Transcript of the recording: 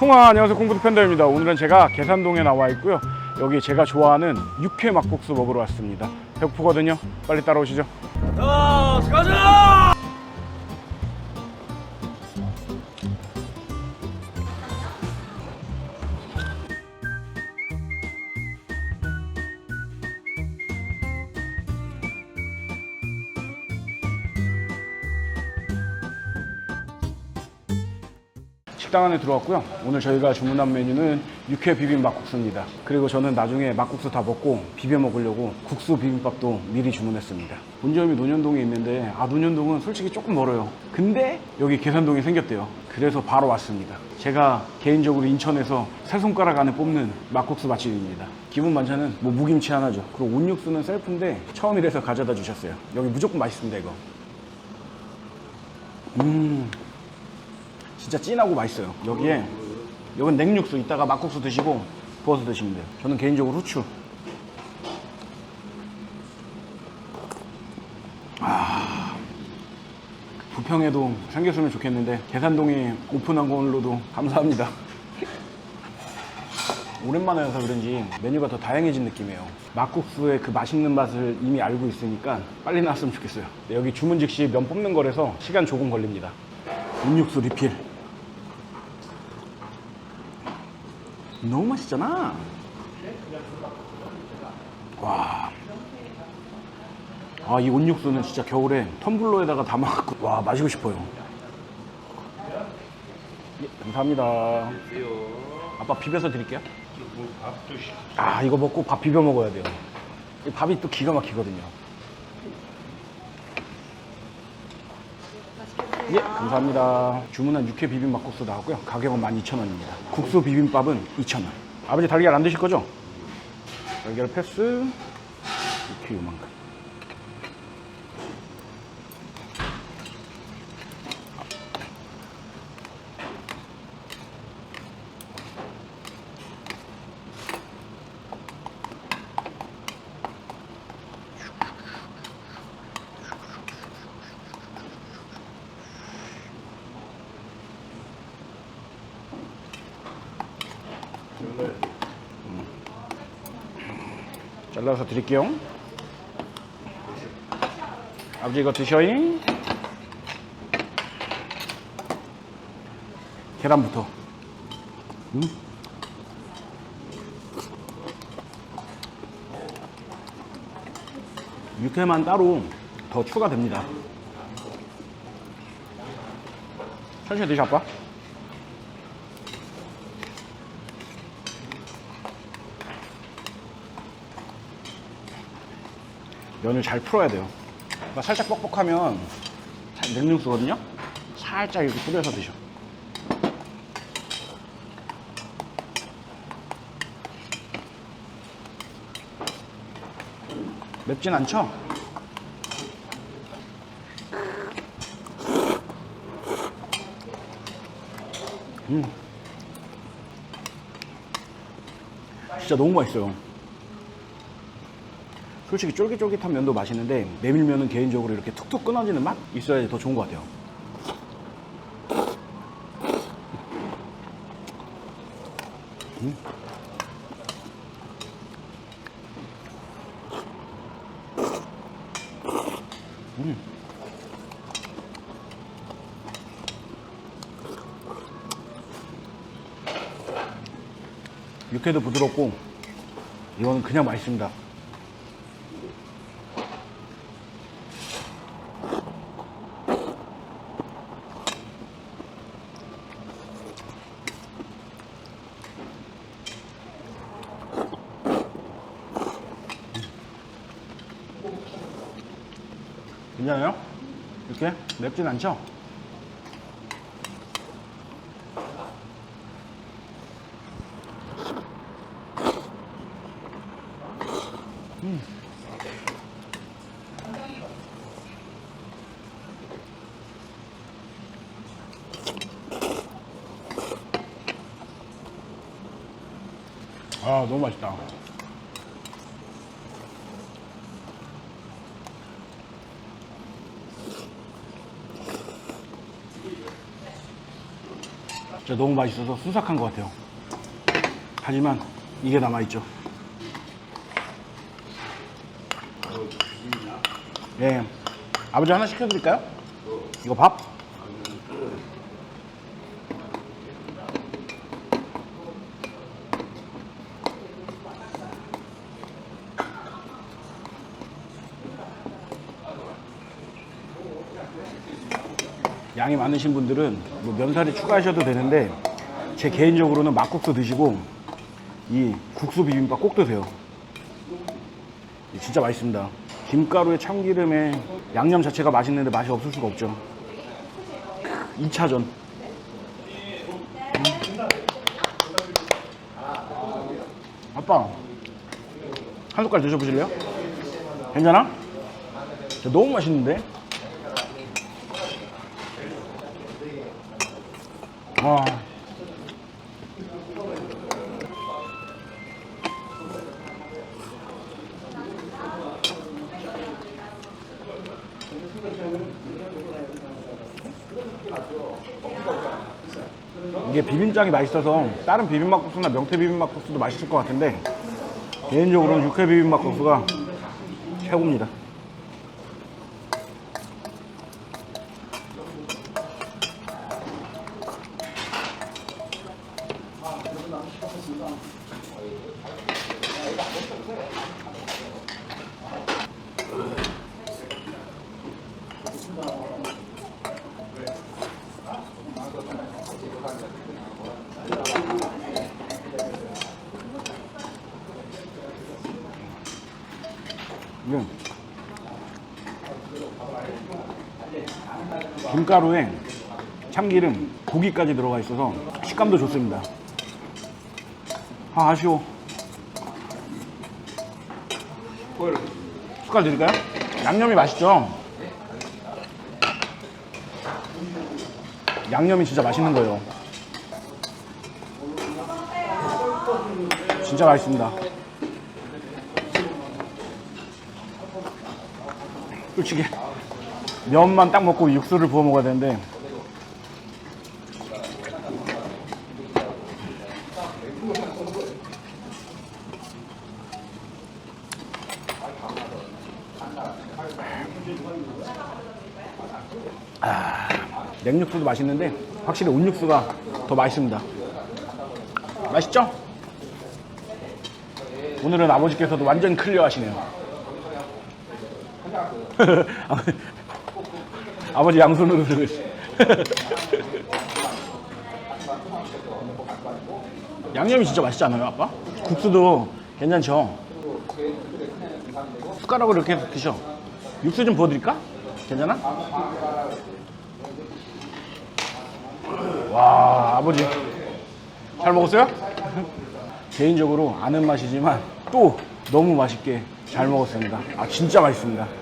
쿵아 안녕하세요. 콩부드 팬더입니다. 오늘은 제가 계산동에 나와 있고요. 여기 제가 좋아하는 육회 막국수 먹으러 왔습니다. 배고프거든요. 빨리 따라오시죠 식당 안에 들어왔고요. 오늘 저희가 주문한 메뉴는 육회 비빔 막국수입니다. 그리고 저는 나중에 막국수 다 먹고 비벼 먹으려고 국수 비빔밥도 미리 주문했습니다. 본점이 논현동에 있는데 아 논현동은 솔직히 조금 멀어요. 근데 여기 계산동이 생겼대요. 그래서 바로 왔습니다. 제가 개인적으로 인천에서 세 손가락 안에 뽑는 막국수 맛집입니다. 기본 반찬은 뭐 무김치 하나죠. 그리고 온육수는 셀프인데 처음이라서 가져다 주셨어요. 여기 무조건 맛있습니다 이거. 음. 진짜 진하고 맛있어요. 여기에 이건 냉육수 이따가 막국수 드시고 부어서 드시면 돼요. 저는 개인적으로 후추. 아, 부평에도 생겼으면 좋겠는데 계산동이 오픈한 걸로도 감사합니다. 오랜만에 와서 그런지 메뉴가 더 다양해진 느낌이에요. 막국수의 그 맛있는 맛을 이미 알고 있으니까 빨리 나왔으면 좋겠어요. 네, 여기 주문 즉시 면 뽑는 거라서 시간 조금 걸립니다. 온육수 리필. 너무 맛있잖아. 와. 아, 이 온육수는 진짜 겨울에 텀블러에다가 담아갖고, 와, 마시고 싶어요. 예, 감사합니다. 아빠 비벼서 드릴게요. 아, 이거 먹고 밥 비벼 먹어야 돼요. 이 밥이 또 기가 막히거든요. 예, 감사합니다. 주문한 육회 비빔 막국수 나왔고요. 가격은 12,000원입니다. 국수 비빔밥은 2,000원. 아버지 달걀 안 드실 거죠? 달걀 패스. 이렇게 요만큼. 잘라서 드릴게요. 아버지 이거 드셔잉. 계란부터. 음. 육회만 따로 더 추가됩니다. 천천히 드셔 아빠. 면을 잘 풀어야 돼요. 그러니까 살짝 뻑뻑하면 잘 냉육수거든요. 살짝 이렇게 뿌려서 드셔. 맵진 않죠? 음. 진짜 너무 맛있어요. 솔직히 쫄깃쫄깃한 면도 맛있는데 메밀면은 개인적으로 이렇게 툭툭 끊어지는 맛 있어야지 더 좋은 것 같아요. 음. 음. 육회도 부드럽고 이거는 그냥 맛있습니다. 괜찮아요? 이렇게 맵진 않죠? 음. 아 너무 맛있다. 진짜 너무 맛있어서 수삭한 것 같아요. 하지만 이게 남아있죠. 예. 아버지 하나 시켜드릴까요? 이거 밥? 양이 많으신 분들은 뭐 면사리 추가하셔도 되는데 제 개인적으로는 막국수 드시고 이 국수 비빔밥 꼭 드세요. 진짜 맛있습니다. 김가루에 참기름에 양념 자체가 맛있는데 맛이 없을 수가 없죠. 2차전. 음. 아빠, 한 숟갈 드셔보실래요? 괜찮아? 너무 맛있는데? 와. 이게 비빔장이 맛있어서 다른 비빔막국수나 명태 비빔막국수도 맛있을 것 같은데 개인적으로는 육회 비빔막국수가 최고입니다. 김가루에 참기름, 고기까지 들어가 있어서 식감도 좋습니다. 아, 아쉬워. 숟갈 드릴까요? 양념이 맛있죠? 양념이 진짜 맛있는 거예요. 진짜 맛있습니다. 솔직히 면만 딱 먹고 육수를 부어 먹어야 되는데 아, 냉육수도 맛있는데 확실히 온육수가 더 맛있습니다. 맛있죠? 오늘은 아버지께서도 완전 클리어 하시네요. 아버지 양손으로 들으시. 양념이 진짜 맛있지 않아요, 아빠? 국수도 괜찮죠? 숟가락으로 이렇게 해서 드셔. 육수 좀 부어드릴까? 괜찮아? 와, 아버지. 잘 먹었어요? 개인적으로 아는 맛이지만 또 너무 맛있게 잘 먹었습니다. 아, 진짜 맛있습니다.